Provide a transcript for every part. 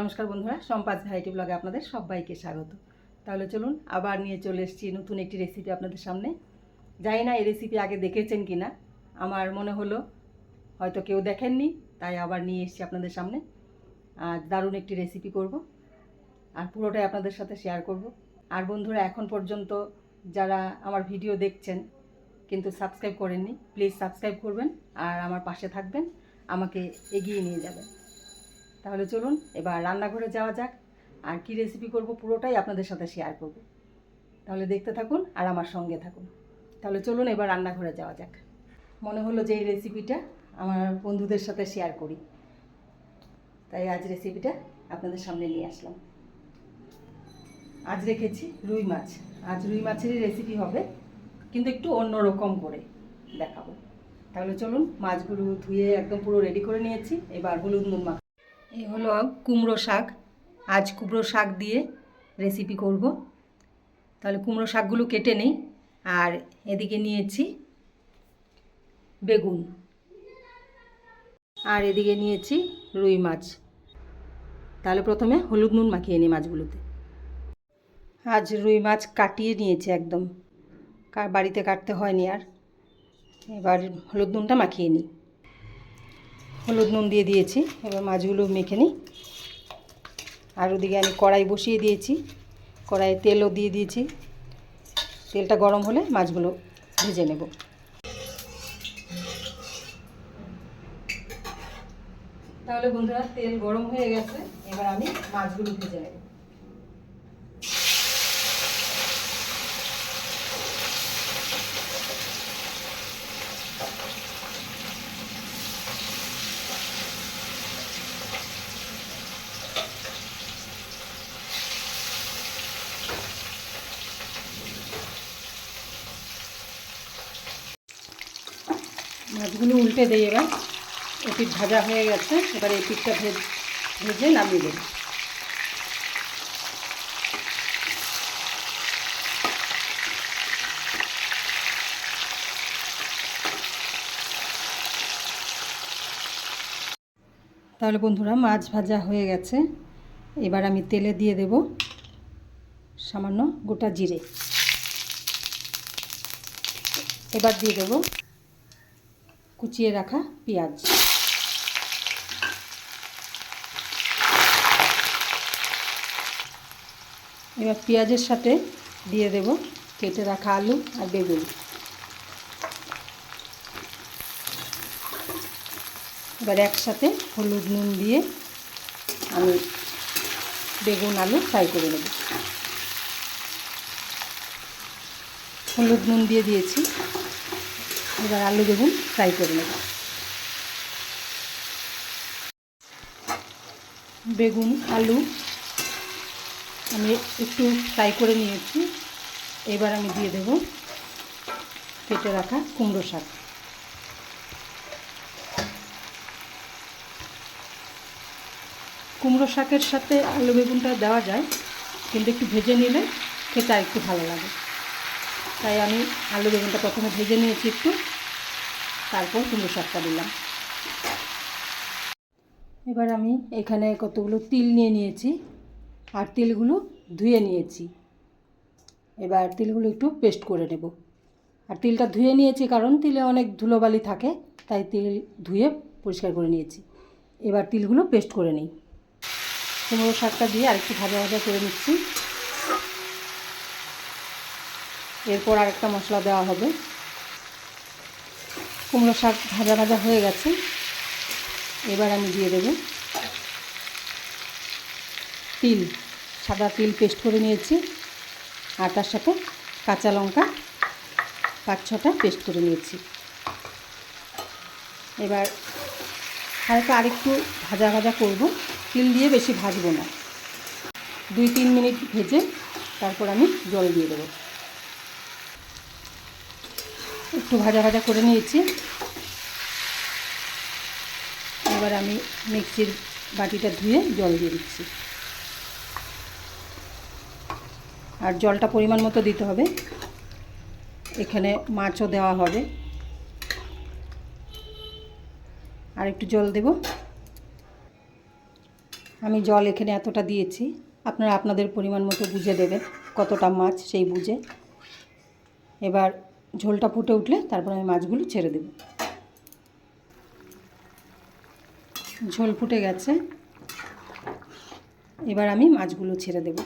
নমস্কার বন্ধুরা সম্পাস ভ্যারাইটি ব্লগে আপনাদের সবাইকে স্বাগত। তাহলে চলুন আবার নিয়ে চলে এসেছি নতুন একটি রেসিপি আপনাদের সামনে। জানি না এই রেসিপি আগে দেখেছেন কি না আমার মনে হলো হয়তো কেউ দেখেননি, তাই আবার নিয়ে এসেছি আপনাদের সামনে। আর দারুণ একটি রেসিপি করব, আর পুরোটাই আপনাদের সাথে শেয়ার করব। আর বন্ধুরা, এখন পর্যন্ত যারা আমার ভিডিও দেখছেন, কিন্তু সাবস্ক্রাইব করেননি প্লিজ সাবস্ক্রাইব করবেন আর আমার পাশে থাকবেন, আমাকে এগিয়ে নিয়ে যাবেন। তাহলে চলুন, এবার রান্নাঘরে যাওয়া যাক। আর কি রেসিপি করব পুরোটাই আপনাদের সাথে শেয়ার করব। তাহলে দেখতে থাকুন আর আমার সঙ্গে থাকুন। তাহলে চলুন এবার রান্নাঘরে যাওয়া যাক। মনে হলো যে এই রেসিপিটা আমার বন্ধুদের সাথে শেয়ার করি। তাই আজ রেসিপিটা আপনাদের সামনে নিয়ে আসলাম। আজ রেখেছি রুই মাছ। আজ রুই মাছেরই রেসিপি হবে, কিন্তু একটু অন্য রকম করে দেখাবো। তাহলে চলুন মাছগুলো ধুয়ে একদম পুরো রেডি করে নিয়েছি। এবার হলুদ নুন মাখ এই হলো কুমড়ো শাক। আজ কুমড়ো শাক দিয়ে রেসিপি করব। তাহলে কুমড়ো শাকগুলো কেটে নেই। আর এদিকে নিয়েছি বেগুন। আর এদিকে নিয়েছি রুই মাছ। তাহলে প্রথমে হলুদ নুন মাখিয়ে নিই মাছগুলোতে। আজ রুই মাছ কাটিয়ে নিয়েছি একদম। বাড়িতে কাটতে হয়নি আর। এবার হলুদ নুনটা মাখিয়ে নিই। হলুদ নুন দিয়ে দিয়েছি, এবার মাছগুলো মেখে নিই। আর ওদিকে আমি কড়াই বসিয়ে দিয়েছি, কড়াইয়ে তেলও দিয়ে দিয়েছি। তেলটা গরম হলে মাছগুলো ভেজে নেব। তাহলে বন্ধুরা, তেল গরম হয়ে গেছে, এবার আমি মাছগুলো ভেজে নেব। মাছগুলো উল্টে দিই এবার। এই পিঠ ভাজা হয়ে গেছে, এবার এই পিঠটা ভেজ, ভেজে নামিয়ে দেব। তাহলে বন্ধুরা, মাছ ভাজা হয়ে গেছে। এবার আমি তেলে দিয়ে দেব সামান্য গোটা জিরে। এবার দিয়ে দেব কুচিয়ে রাখা পেঁয়াজ। এবার পেঁয়াজের সাথে দিয়ে দেব কেটে রাখা আলু আর বেগুন। এবার একসাথে হলুদ নুন দিয়ে আমি বেগুন, আলু ফ্রাই করে নেব। হলুদ নুন দিয়ে দিয়েছি। এবার আলু বেগুন ফ্রাই করে নেব। বেগুন, আলু আমি একটু ফ্রাই করে নিয়েছি। এবার আমি দিয়ে দেব কেটে রাখা কুমড়ো শাক। কুমড়ো শাকের সাথে আলু বেগুনটা দেওয়া যায়, কিন্তু একটু ভেজে নিলে খেতে একটু ভালো লাগে। তাই আমি আলু বেগুনটা প্রথমে ভেজে নিয়েছি একটু। তারপর কুমড়ো শাকটা দিলাম। এবার আমি এখানে কতগুলো তিল নিয়ে নিয়েছি আর তিলগুলো ধুয়ে নিয়েছি। এবার তিলগুলো একটু পেস্ট করে নেব। আর তিলটা ধুয়ে নিয়েছি কারণ তিলে অনেক ধুলোবালি থাকে, তাই তিল ধুয়ে পরিষ্কার করে নিয়েছি। এবার তিলগুলো পেস্ট করে নিই। কুমড়ো শাকটা দিয়ে আরেকটু ভাজা ভাজা করে নিচ্ছি। এরপর আরেকটা মশলা দেওয়া হবে। কুমড়ো শাক ভাজা ভাজা হয়ে গেছে। এবার আমি দিয়ে দেব তিল। সাদা তিল পেস্ট করে নিয়েছি। আর তার সাথে কাঁচা লঙ্কা পাঁচ ছটা পেস্ট করে নিয়েছি। এবার হালকা আরেকটু ভাজা ভাজা করব। তিল দিয়ে বেশি ভাজবো না। দুই তিন মিনিট ভেজে তারপর আমি জল দিয়ে দেবো। একটু ভাজা ভাজা করে নিয়েছি। এবার আমি মিক্সির বাটিটা ধুয়ে জল দিয়ে দিচ্ছি। আর জলটা পরিমাণ মতো দিতে হবে। এখানে মাছও দেওয়া হবে। আর একটু জল দেব। আমি জল এখানে এতটা দিয়েছি। আপনারা আপনাদের পরিমাণ মতো বুঝে দেবেন কতটা মাছ সেই বুঝে। এবার ঝোলটা ফুটে উঠলে তারপর আমি মাছগুলো ছেড়ে দেব। ঝোল ফুটে গেছে। এবার আমি মাছগুলো ছেড়ে দেব।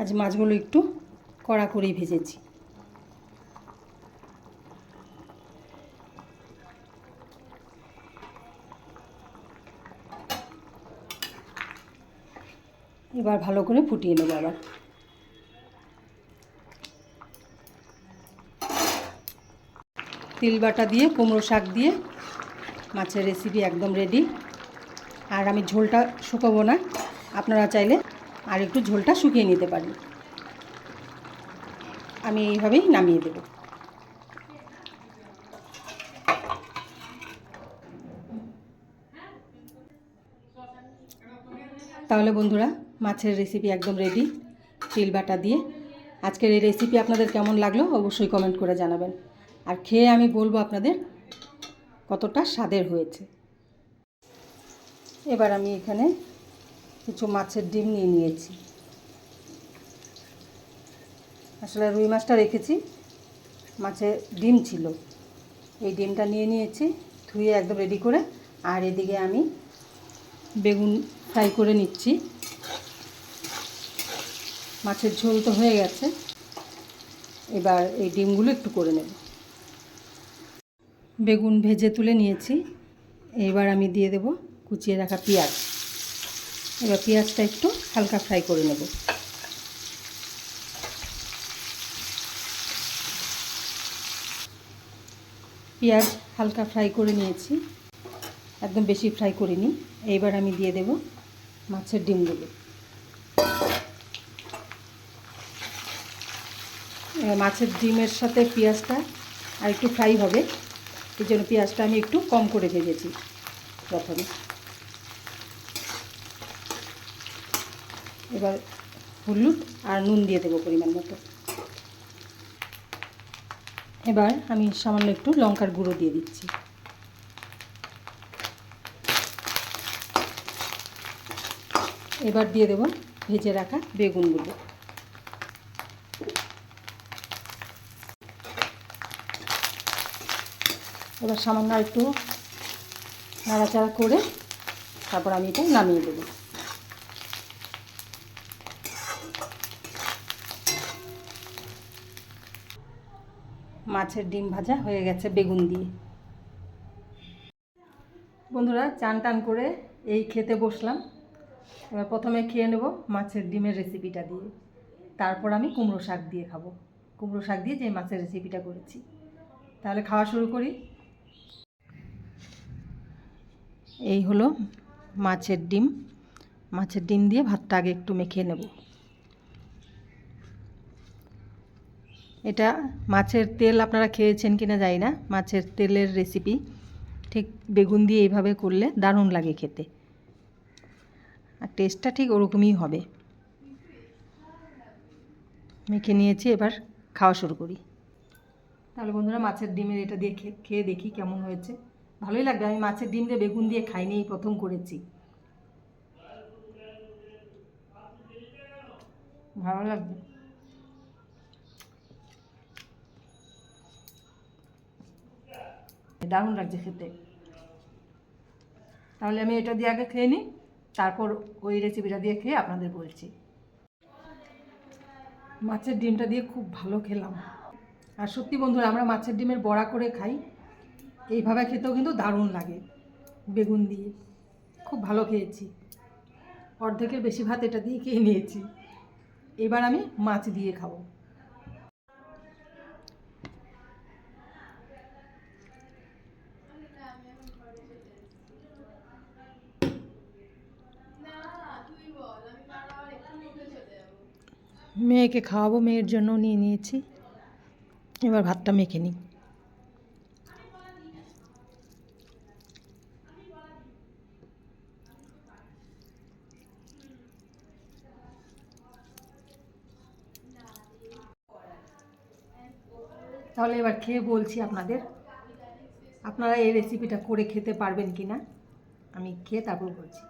আজ মাছগুলো একটু কড়া করেই ভেজেছি। এবার ভালো করে ফুটিয়ে নেব আবার। তিল বাটা দিয়ে, কুমড়ো শাক দিয়ে মাছের রেসিপি একদম রেডি আর আমি ঝোলটা শুকাবো না, আপনারা চাইলে আর একটু ঝোলটা শুকিয়ে নিতে পারেন। আমি এইভাবেই নামিয়ে দেব। তাহলে বন্ধুরা মাছের রেসিপি একদম রেডি তিল বাটা দিয়ে। আজকের এই রেসিপি আপনাদের কেমন লাগল অবশ্যই কমেন্ট করে জানাবেন। আর খেয়ে আমি বলব আপনাদের কতটা স্বাদের হয়েছে। এবার আমি এখানে কিছু মাছের ডিম নিয়ে নিয়েছি। আসলে রুই মাছটা রেখেছি মাছে ডিম ছিল। এই ডিমটা নিয়ে নিয়েছি, ধুয়ে একদম রেডি করে। আর এদিকে আমি বেগুন ফ্রাই করে নিচ্ছি। মাছের ঝোল তো হয়ে গেছে। এবার এই ডিমগুলো একটু করে নেব। বেগুন ভেজে তুলে নিয়েছি। এবার আমি দিয়ে দেব কুচিয়ে রাখা পেঁয়াজ। এবার পেঁয়াজটা একটু হালকা ফ্রাই করে নেব। পেঁয়াজ হালকা ফ্রাই করে নিয়েছি। একদম বেশি ফ্রাই করিনি। এইবার আমি দিয়ে দেব মাছের ডিমগুলো। মাছের ডিমের সাথে পেঁয়াজটা আর একটু ফ্রাই হবে। এই জন্য পেঁয়াজটা আমি একটু কম করে ভেজেছি প্রথমে। এবার হলুদ আর নুন দিয়ে দেবো পরিমাণ মতো। এবার আমি সামান্য একটু লঙ্কার গুঁড়ো দিয়ে দিচ্ছি। এবার দিয়ে দেবো ভেজে রাখা বেগুনগুলো। এবার সামান্য একটু নাড়াচাড়া করে তারপর আমি এটা নামিয়ে দেবো। মাছের ডিম ভাজা হয়ে গেছে বেগুন দিয়ে। বন্ধুরা, চান টান করে এই খেতে বসলাম। এবার প্রথমে খেয়ে নেব মাছের ডিমের রেসিপিটা দিয়ে। তারপর আমি কুমড়ো শাক দিয়ে খাব। কুমড়ো শাক দিয়ে যে মাছের রেসিপিটা করেছি। তাহলে খাওয়া শুরু করি। এই হলো মাছের ডিম। মাছের ডিম দিয়ে ভাতটা আগে একটু মেখে নেব। এটা মাছের তেল আপনারা খেয়েছেন কিনা জানি না, মাছের তেলের রেসিপি ঠিক বেগুন দিয়ে এইভাবে করলে দারুণ লাগে খেতে। আর টেস্টটা ঠিক ওরকমই হবে। মেখে নিয়েছি, এবার খাওয়া শুরু করি। তাহলে বন্ধুরা, মাছের ডিমের এটা দিয়ে খেয়ে দেখি কেমন হয়েছে। ভালোই লাগবে, আমি মাছের ডিম দিয়ে বেগুন দিয়ে খাইনি, এই প্রথম করেছি। ভালো লাগবে। দারুণ লাগছে খেতে। তাহলে আমি এটা দিয়ে আগে খেয়ে নিই তারপর ওই রেসিপিটা দিয়ে খেয়ে আপনাদের বলছি। মাছের ডিমটা দিয়ে খুব ভালো খেলাম। আর সত্যি বন্ধুরা, আমরা মাছের ডিমের বড়া করে খাই। এইভাবে খেতেও কিন্তু দারুণ লাগে। বেগুন দিয়ে। খুব ভালো খেয়েছি। অর্ধেকের বেশি ভাত এটা দিয়ে খেয়ে নিয়েছি। এবার আমি মাছ দিয়ে খাব। মেয়েকে খাওয়াবো, মেয়ের জন্য নিয়ে নিয়েছি। এবার ভাতটা মেখে নিই। তাহলে এবার খেয়ে বলছি আপনাদের। আপনারা এই রেসিপিটা করে খেতে পারবেন কি না আমি খেয়ে তারপর বলছি।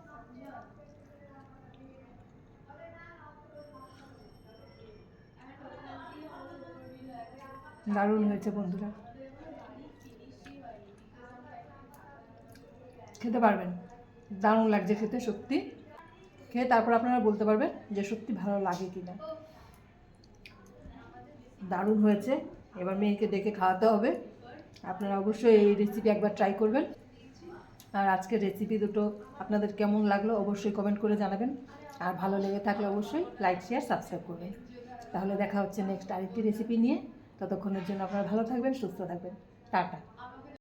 দারুণ হয়েছে বন্ধুরা। খেতে পারবেন। দারুণ লাগছে খেতে সত্যি। খেয়ে তারপর আপনারা বলতে পারবেন যে সত্যি ভালো লাগে কি না দারুণ হয়েছে। এবার মেয়েকে ডেকে খাওয়াতে হবে। আপনারা অবশ্যই এই রেসিপি একবার ট্রাই করবেন। আর আজকের রেসিপি দুটো আপনাদের কেমন লাগল অবশ্যই কমেন্ট করে জানাবেন। আর ভালো লেগে থাকলে অবশ্যই লাইক শেয়ার সাবস্ক্রাইব করবেন। তাহলে দেখা হচ্ছে নেক্সট আরেকটি রেসিপি নিয়ে। ততক্ষণের জন্য আপনারা ভালো থাকবেন, সুস্থ থাকবেন। টাটা।